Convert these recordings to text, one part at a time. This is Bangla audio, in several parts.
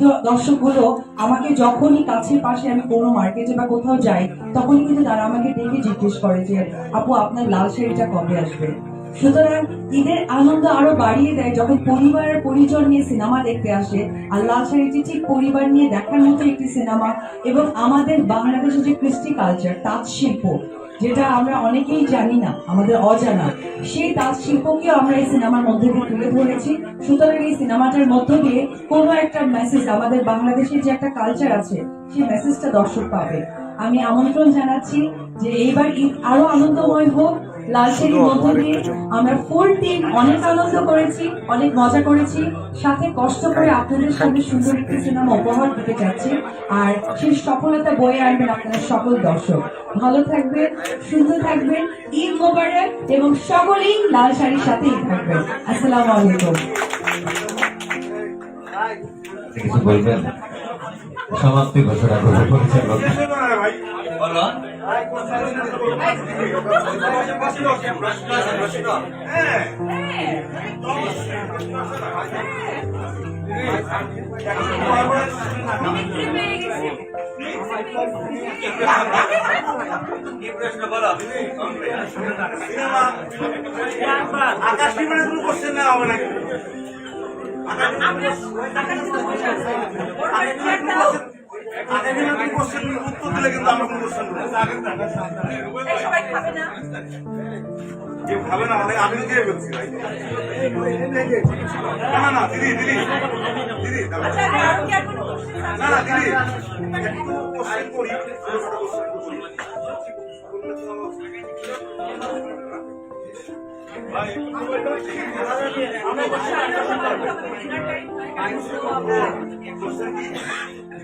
দর্শকগুলো আমাকে যখনই কাছের পাশে আমি কোনো মার্কেটে বা কোথাও যাই, তখনই কিন্তু তারা আমাকে ডেকে জিজ্ঞেস করে যে, আপু, আপনার লাল শাড়িটা কবে আসবে? সুতরাং ঈদের আনন্দ আরও বাড়িয়ে দেয় যখন পরিবারের পরিজন নিয়ে সিনেমা দেখতে আসে, আর লাল শাড়িটি ঠিক পরিবার নিয়ে দেখার মতো একটি সিনেমা এবং আমাদের বাংলাদেশের যে কৃষ্টি কালচার তাঁত শিল্প যেটা আমরা অনেকেই জানি না, আমাদের অজানা। সেই তাঁত শিল্পকে আমরা এই সিনেমার মধ্যে দিয়ে তুলে ধরেছি। সুতরাং এই সিনেমাটার মধ্য দিয়ে কোনো একটা মেসেজ আমাদের বাংলাদেশের যে একটা কালচার আছে, সেই মেসেজটা দর্শক পাবে। আমি আমন্ত্রণ জানাচ্ছি যে এইবার ঈদ আরও আনন্দময় হোক লালচেরির মধ্য দিয়ে আমরা ফুল টিম অনেক আনন্দ করেছি অনেক মজা করেছি সাথে কষ্ট করে আপনাদের সামনে সুন্দর একটি সিনেমা উপহার দিতে চাচ্ছি আর সেই সফলতা বয়ে আনবেন আপনাদের সকল দর্শক। ভালো থাকবেন সুন্দর থাকবেন ঈদ মোবারক এবং সকলেই লাল শাড়ির সাথেই থাকবেন। আসসালামু আলাইকুম। বলবেন? সমাপ্তি ঘোষণা করব। পরিচালক আকাশ বিমানে কোনো কোশ্চেন না হবে কোশ্চেন উত্তর দিলে কিন্তু আমরা কোনো কোশ্চেন কেউ খাবে না মানে আমি দিয়ে বলছি ভাই। না না দিদি দিদি। দিদি দাঁড়াও। না না দিদি। একটু কোশ্চেন করি ছোটখাটো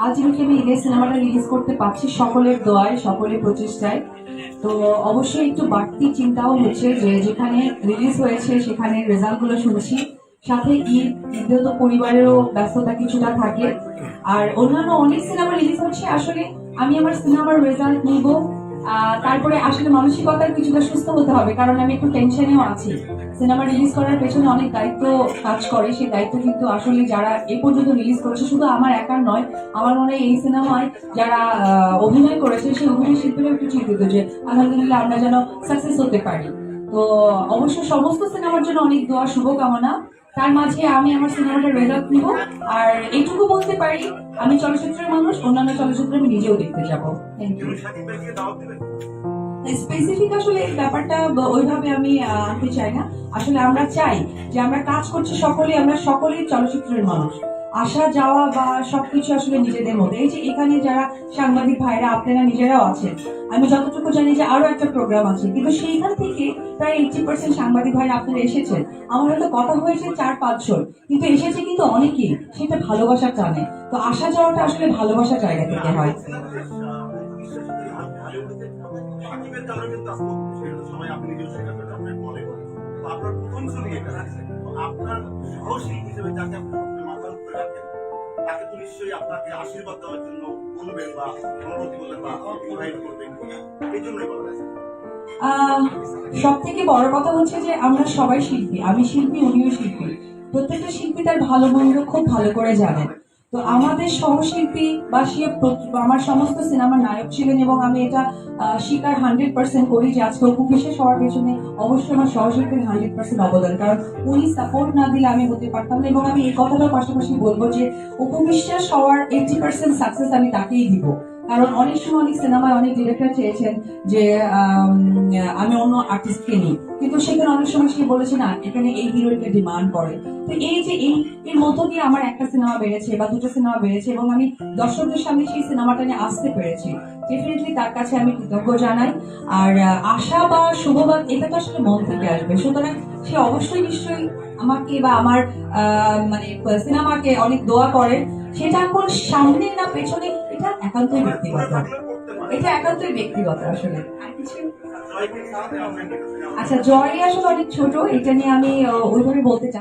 আলটিমেটলি আমি ঈদের সিনেমাটা রিলিজ করতে পারছি সকলের দোয়ায়, সকলের প্রচেষ্টায়। তো অবশ্যই একটু বাড়তি চিন্তাও হচ্ছে যে যেখানে রিলিজ হয়েছে, সেখানে রেজাল্টগুলো শুনছি। সাথে ঈদ, ঈদেও তো পরিবারেরও ব্যস্ততা কিছুটা থাকে। আর অন্যান্য অনেক সিনেমা রিলিজ হচ্ছে। আসলে আমি আমার সিনেমার রেজাল্ট নিব। তারপরে আসলে মানসিকতার কিছুটা সুস্থ হতে হবে, কারণ আমি একটু টেনশনেও আছি। সিনেমা রিলিজ করার পেছনে অনেক দায়িত্ব কাজ করে, সেই দায়িত্ব কিন্তু আসলে যারা এ পর্যন্ত রিলিজ করেছে, শুধু আমার একার নয়, আমার মনে হয় এই সিনেমায় যারা অভিনয় করেছে, সেই অভিনয় শিল্পীরাও একটু চিন্তিত যে, আলহামদুলিল্লাহ আমরা যেন সাকসেস হতে পারি। তো অবশ্য সমস্ত সিনেমার জন্য অনেক দোয়া, শুভকামনা। তার মাঝে আমি আমার সিনেমাটার রেজাল্ট নিব। আর এটুকু বলতে পারি, আমি চলচ্চিত্রের মানুষ, অন্যান্য চলচ্চিত্র আমি নিজেও দেখতে যাব। স্পেসিফিক আসলে এই ব্যাপারটা ওইভাবে আমি আনতে চাই না। আসলে আমরা চাই যে আমরা কাজ করছি সকলে আমরা সকলেই চলচ্চিত্রের মানুষ। আসা যাওয়া বা সবকিছু আসলে নিজেদের মধ্যে। এই যে এখানে যারা সাংবাদিক ভাইরা, আপনারা নিজেরাও আছেন। আমি যতটুকু জানি যে আরও একটা প্রোগ্রাম আছে। কিন্তু সেইখান থেকে প্রায় এইটি পার্সেন্ট সাংবাদিক ভাইরা আপনারা এসেছেন। আমার হয়তো কথা হয়েছে চার, পাঁচজন। কিন্তু এসেছে কিন্তু অনেকেই। সেটা ভালোবাসার টানে। তো আসা যাওয়াটা আসলে ভালোবাসার জায়গা থেকে হয়। আপনার প্রথম ছবি এটা আপনার সহশিল্পী হিসেবে যাকে নিশ্চয়ই আপনাকে আশীর্বাদ দেওয়ার জন্য বলবেন বা অনুরোধ করবেন বা ইনভাইট করবেন এই জন্যই বলা সব থেকে বড় কথা হচ্ছে যে আমরা সবাই শিল্পী, আমি শিল্পী, উনিও শিল্পী। প্রত্যেকটা শিল্পী তার ভালো মন্দ খুব ভালো করে জানেন। তো আমাদের সহশিল্পী বা সে আমার সমস্ত সিনেমার নায়ক ছিলেন এবং আমি এটা স্বীকার হান্ড্রেড পার্সেন্ট করি যে আজকে অপু বিশেষ হওয়ার পেছনে অবশ্যই আমার সহশিল্পীর হান্ড্রেড পার্সেন্ট অবদান, কারণ উনি সাপোর্ট না দিলে আমি হতে পারতাম না এবং আমি এই কথাটার পাশাপাশি বলব যে উপবিশ্বাস হওয়ার এইটি পার্সেন্ট সাকসেস আমি তাকেই দিব। কারণ অনেক সময় অনেক সিনেমায় অনেক ডিরেক্টর চেয়েছেন যে আম, অন্য আর্টিস্টকে নিই। কিন্তু সেখানে অনেক সময় সে বলেছে না এখানে এই হিরোইনকে ডিমান্ড করে তো এই যে এই এর মধ্য দিয়ে আমার একটা সিনেমা বেড়েছে বা দুটো সিনেমা বেড়েছে এবং আমি দর্শকদের সামনে সেই সিনেমাটা নিয়ে আসতে পেরেছি। ডেফিনেটলি তার কাছে আমি কৃতজ্ঞ জানাই। আর আশা বা শুভবাদ এটা তো আসলে মন থেকে আসবে। সুতরাং সে অবশ্যই নিশ্চয়ই আমাকে বা আমার মানে সিনেমাকে অনেক দোয়া করে। সেটা এখন সামনে না পেছনে একান্তই ব্যক্তিগত। এটা একান্তই ব্যক্তিগত আসলে। আচ্ছা জয় আসলে অনেক ছোট, এটা নিয়ে আমি ওইভাবে বলতে চাই